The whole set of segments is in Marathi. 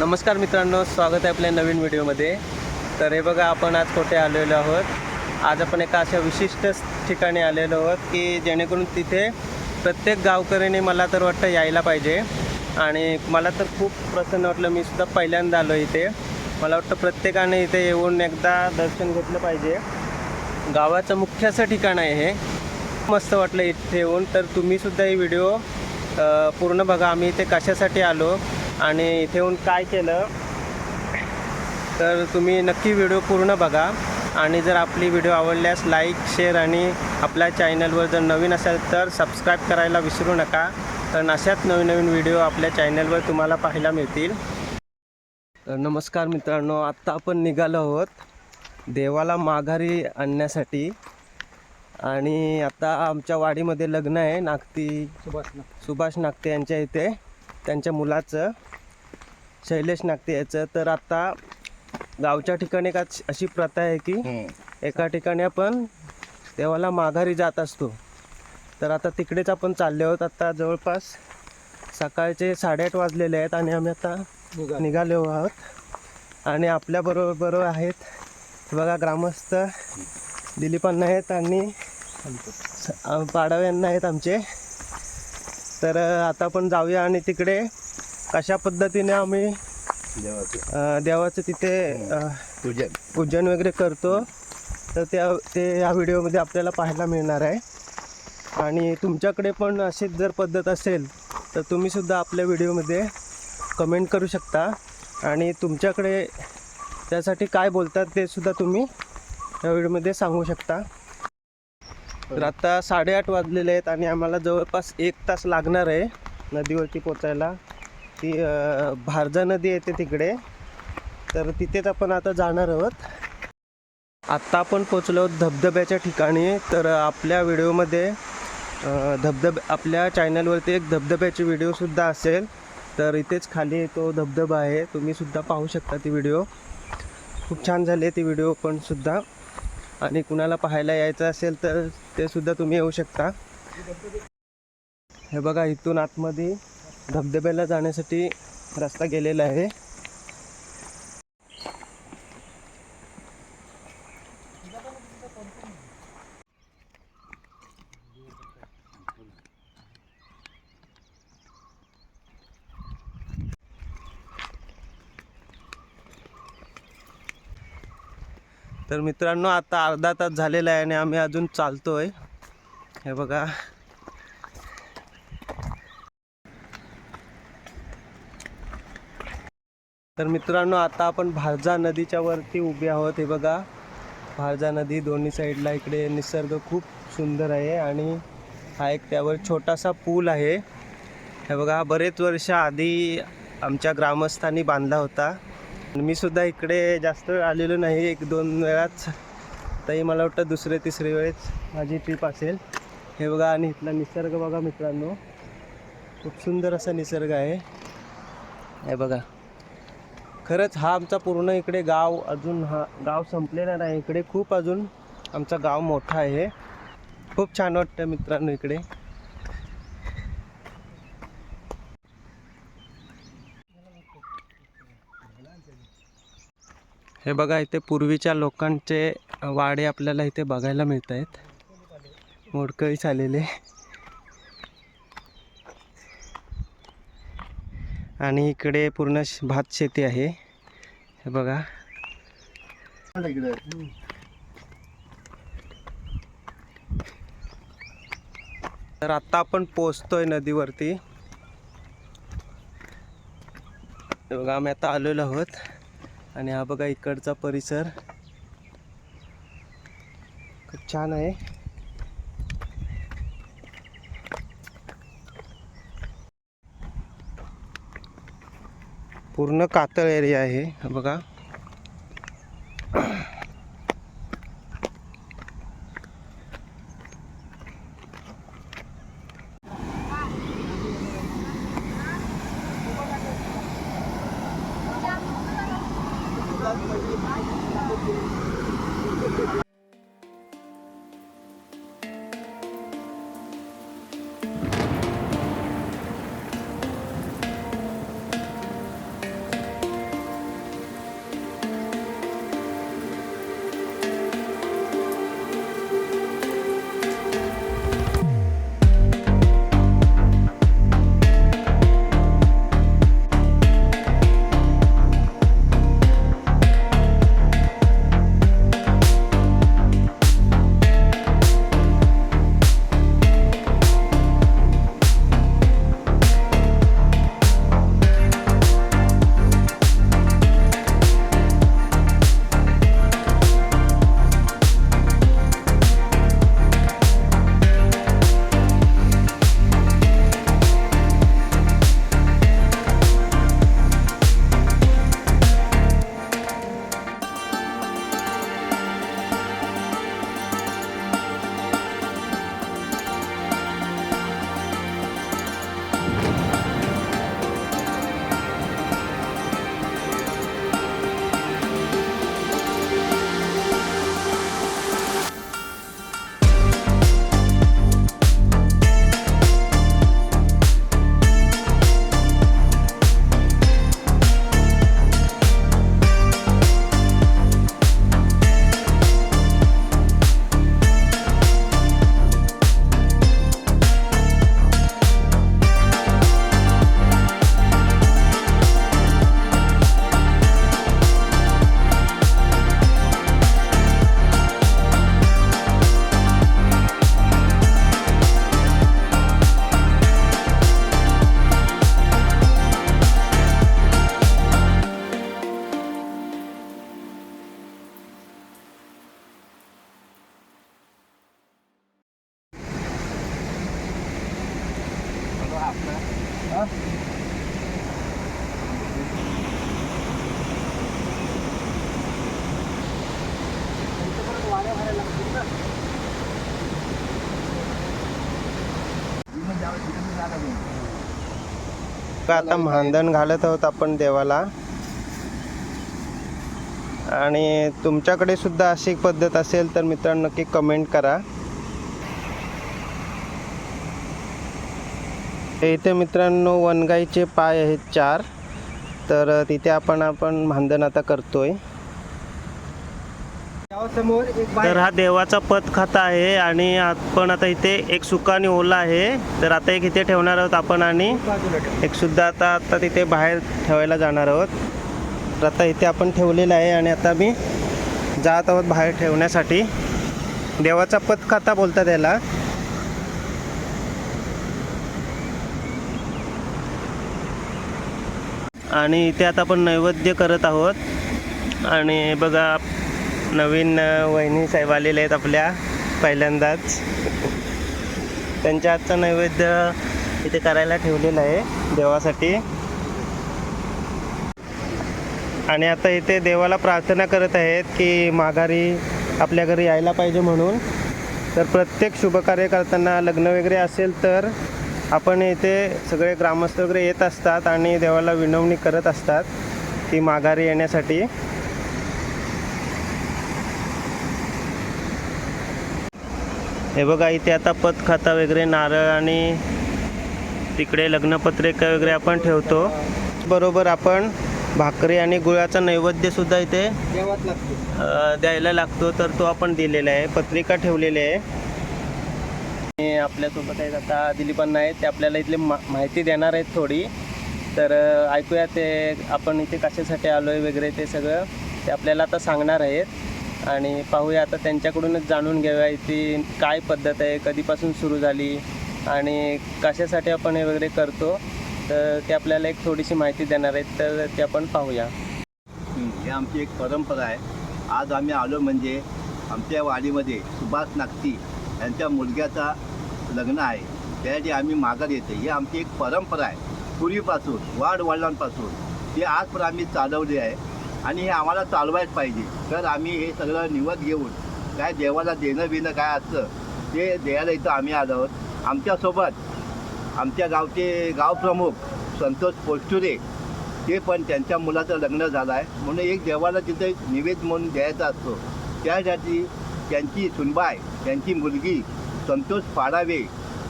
नमस्कार मित्रांनो स्वागत आहे आपल्या नवीन व्हिडिओमध्ये. तर हे बघा आपण आज कुठे आलेलो आहोत? आज आपण एका अशा विशिष्ट ठिकाणी आलेलो आहोत की जेणेकरून तिथे प्रत्येक गावकऱ्याने मला तर वाटतं यायला पाहिजे. आणि मला तर खूप प्रसन्न वाटलं मी सुद्धा पहिल्यांदा आलो इथे. मला वाटतं प्रत्येकाने इथे येऊन एकदा दर्शन घेतलं पाहिजे. गावाचं मुख्य असं ठिकाण आहे हे. मस्त वाटलं इथे येऊन. तर तुम्हीसुद्धा हे ही व्हिडिओ पूर्ण बघा आम्ही इथे कशासाठी आलो? आणि इथे येऊन काय केलं तर तुम्ही नक्की व्हिडिओ पूर्ण बघा. आणि जर आपली व्हिडिओ आवडल्यास लाईक शेअर आणि आपल्या चॅनलवर जर नवीन असाल तर सबस्क्राईब करायला विसरू नका. कारण अशाच नवीन नवीन व्हिडिओ आपल्या चॅनलवर तुम्हाला पाहायला मिळतील. तर नमस्कार मित्रांनो आत्ता आपण निघालो आहोत देवाला माघारी आणण्यासाठी. आणि आता आमच्या वाडीमध्ये लग्न आहे नागती. सुभाष नागते यांच्या इथे. त्यांच्या मुलाचं शैलेश नागते याचं. तर आता गावच्या ठिकाणी एक अश- प्रथा आहे की एका ठिकाणी आपण देवाला माघारी जात असतो. तर आता तिकडेच आपण चालले आहोत. आता जवळपास सकाळचे साडेआठ वाजलेले आहेत आणि आम्ही आता निघालो. आहोत. आणि आपल्याबरोबर बरोबर आहेत बघा ग्रामस्थ दिलीपांना आहेत आणि अ, पाडवे यांना आहेत आमचे. तर आता आपण जाऊया आणि तिकडे कशा पद्धतीने आम्ही अ, देवाचं तिथे पूजन. पूजन वगैरे करतो. तर त्या ते या व्हिडिओमध्ये आपल्याला पाहायला मिळणार आहे. आणि तुमच्याकडे पण अशीच जर पद्धत असेल तर तुम्हीसुद्धा आपल्या व्हिडिओमध्ये कमेंट करू शकता. आणि तुमच्याकडे त्यासाठी काय बोलतात ते सुद्धा तुम्ही या व्हिडिओमध्ये सांगू शकता. तर आता साडेआठ वाजलेले आहेत आणि आम्हाला जवळपास एक तास लागणार आहे नदीवरती पोचायला. ती भारजा नदी येते तिकडे. तर तिथेच आपण आता जाणार आहोत. आत्ता आपण पोचलो आहोत धबधब्याच्या ठिकाणी. तर आपल्या व्हिडिओमध्ये अ, धबधब आपल्या चॅनलवरती एक धबधब्याची व्हिडिओसुद्धा असेल. तर इथेच खाली तो धबधबा आहे. तुम्हीसुद्धा पाहू शकता ती व्हिडिओ. खूप छान झाली आहे ती व्हिडिओ पण सुद्धा. आणि कुणाला पाहायला यायचं असेल तर ते सुद्धा तुम्ही येऊ शकता. हे बघा इथून आतमध्ये धबधब्याला जाण्यासाठी रस्ता गेलेला आहे. तर मित्रांनो आता अर्धा तास झालेला आहे आणि आम्ही अजून चालतोय. हे बघा. तर मित्रांनो आता आपण भारजा नदीच्या वरती उभे आहोत. हे बघा. भारजा नदी दोन्ही साईडला इकडे निसर्ग खूप सुंदर आहे आणि हा एक त्यावर छोटासा पूल आहे. हे बघा बरेच वर्ष आधी आमच्या ग्रामस्थांनी बांधला होता. मी सुद्धा इकडे जास्त वेळ आलेलो नाही एक दोन वेळाच. तरी मला वाटतं दुसरे तिसरे वेळेस माझी ट्रिप असेल. हे बघा आणि इथला निसर्ग बघा मित्रांनो. खूप सुंदर असा निसर्ग आहे. हे बघा. खरंच हा आमचा पूर्ण इकडे गाव अजून हा गाव संपलेला नाही. इकडे खूप अजून आमचा गाव मोठा आहे. खूप छान वाटतं मित्रांनो इकडे. हे बघा इथे पूर्वीच्या लोकांचे वाडे आपल्याला इथे बघायला मिळत आहेत मोडकळीस आलेले. आणि इकडे पूर्ण भात शेती आहे. हे बघा. तर आता आपण पोचतोय नदीवरती. हे बघा आम्ही आता आलेलो आहोत. आणि हा बघा इकडचा परिसर. खूप छान आहे. पूर्ण कातळ एरिया आहे हा बघा. आता मानधन घालत आहोत आपण देवाला? आणि तुमच्याकडे सुद्धा अशी एक पद्धत असेल तर मित्रांनो नक्की कमेंट करा. इथे मित्रांनो वनगाईचे पाय आहेत चार. तर तिथे आपण आपण मानधन आता करतोय. तर हा देवाचा पत खाता आहे आणि आपण आता इथे एक सुका आणि ओला आहे. तर आता एक इथे ठेवणार आहोत आपण आणि एक सुद्धा आता आता तिथे बाहेर ठेवायला जाणार आहोत. तर आता इथे आपण ठेवलेलं आहे आणि आता मी जात आहोत बाहेर ठेवण्यासाठी. देवाचा पत खाता बोलतात याला. आणि इथे आता आपण नैवेद्य करत आहोत. आणि बघा नवीन वहिनी साहेब आलेले आहेत आपल्या पहिल्यांदाच. त्यांच्या आजचा नैवेद्य इथे करायला ठेवलेलं आहे देवासाठी. आणि आता इथे देवाला प्रार्थना करत आहेत की माघारी आपल्या घरी यायला पाहिजे म्हणून. तर प्रत्येक शुभकार्य करताना लग्न वगैरे असेल तर आपण इथे सगळे ग्रामस्थ वगैरे येत असतात आणि देवाला विनवणी करत असतात ती माघारी येण्यासाठी. हे बघा इथे आता पत खाता वगैरे नारळ आणि तिकडे लग्नपत्रिका वगैरे आपण ठेवतो. बरोबर आपण भाकरी आणि गुळाचा नैवेद्य सुद्धा इथे द्यायला लागतो. तर तो आपण दिलेला आहे. पत्रिका ठेवलेली आहे. आणि आपल्यासोबत आहेत आता दिलीपांना आहेत. ते आपल्याला इथली मा माहिती देणार आहेत थोडी. तर ऐकूया ते आपण इथे कशासाठी आलो आहे वगैरे ते सगळं. ते आपल्याला आता सांगणार आहेत. आणि पाहूया आता त्यांच्याकडूनच जाणून घेऊया इथे काय पद्धत आहे कधीपासून सुरू झाली आणि कशासाठी आपण हे वगैरे करतो. तर ते आपल्याला एक थोडीशी माहिती देणार आहेत तर ते आपण पाहूया. ही आमची एक परंपरा आहे. आज आम्ही आलो म्हणजे आमच्या वाडीमध्ये सुभाष नागती यांच्या मुलग्याचा लग्न आहे. त्यासाठी आम्ही माघार येते ही आमची एक परंपरा आहे. पूर्वीपासून वाढवडिलांपासून ते आज पण आम्ही चालवली आहे. आणि हे आम्हाला चालवायच पाहिजे. तर आम्ही हे सगळं निवत घेऊन काय देवाला देणं बिणं काय असतं ते द्यायला इथं आम्ही आलो आहोत. आमच्यासोबत आमच्या गावचे गावप्रमुख संतोष पोस्टुरे ते पण त्यांच्या मुलाचं लग्न झालं आहे म्हणून एक देवाला तिथे निवेद म्हणून द्यायचा असतो. त्यासाठी त्यांची सुनबाय त्यांची मुलगी संतोष पाडावे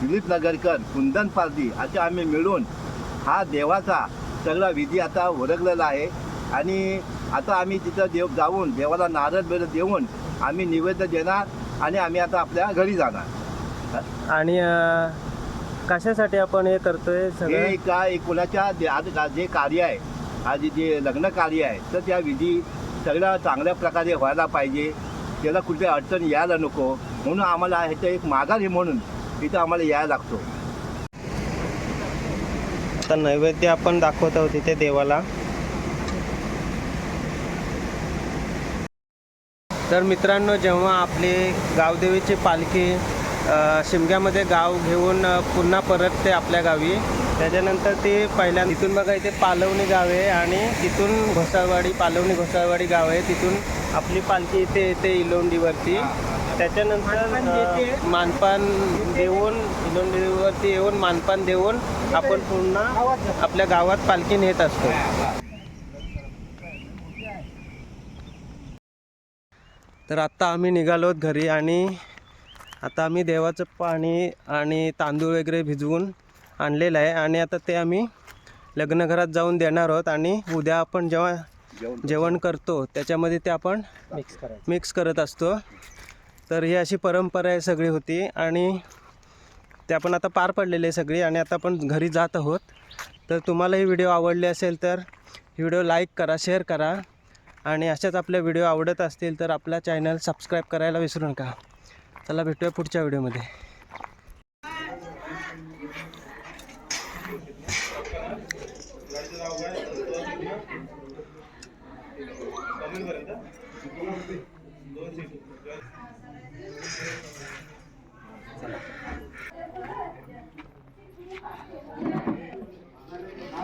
दिलीप नगरकर कुंदन पारदी असे आम्ही मिळून हा देवाचा सगळा विधी आता ओळखलेला आहे. आणि आता आम्ही तिथं देव जाऊन देवाला नारळ बिरळ देऊन आम्ही निवेदन देणार आणि आम्ही आता आपल्या घरी जाणार. आणि कशासाठी आपण हे करतोय हे सगळं? काय कुणाच्या दे- आज का- जे कार्य आहे आज जे लग्न कार्य आहे तर त्या विधी सगळ्या चांगल्या प्रकारे व्हायला पाहिजे. त्याला कुठे अडचण यायला नको. म्हणून आम्हाला ह्याचं एक माघार आहे म्हणून इथं आम्हाला यायला लागतो. आता नैवेद्य आपण दाखवत आहोत इथे देवाला. तर मित्रांनो जेव्हा आपली गावदेवीची पालखी शिमग्यामध्ये गाव घेऊन पुन्हा परतते आपल्या गावी त्याच्यानंतर ती पहिल्या तिथून बघा इथे पालवणी गाव आहे आणि तिथून घोसाळवाडी पालवणी घोसाळवाडी गाव आहे. तिथून आपली पालखी इथे येते इलोंडीवरती. त्याच्यानंतर मानपान देऊन इलोंडीवरती येऊन मानपान देऊन आपण पुन्हा आपल्या गावात पालखी नेत असतो. तर आत्ता आम्ही निघालोत घरी आणि आता आम्ही देवाचं पाणी आणि तांदूळ वगैरे भिजवून आणलेलं आहे. आणि आता ते आम्ही लग्नघरात जाऊन देणार आहोत आणि उद्या आपण जेव्हा जेवण करतो त्याच्यामध्ये ते आपण मिक्स करायचं. मिक्स करत असतो. तर ही अशी परंपरा आहे सगळी होती आणि ते आपण आता पार पडलेली आहे सगळी आणि आता आपण घरी जात आहोत. तर तुम्हाला ही व्हिडिओ आवडली असेल तर व्हिडिओ लाईक करा शेअर करा. आणि अशाच आपल्या व्हिडिओ आवडत असतील तर आपला चॅनल सबस्क्राईब करायला विसरू नका. चला भेटूया पुढच्या व्हिडिओमध्ये.